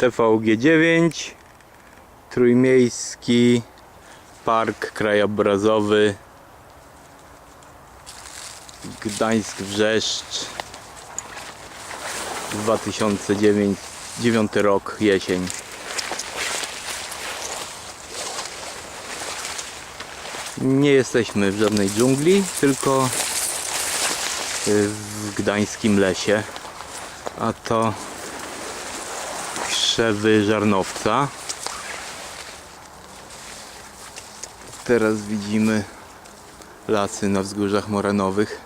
TVG9 Trójmiejski Park Krajobrazowy Gdańsk Wrzeszcz 2009 9 rok jesień Nie jesteśmy w żadnej dżungli, tylko y, w gdańskim lesie. A to krzewy żarnowca. Teraz widzimy lasy na wzgórzach morenowych.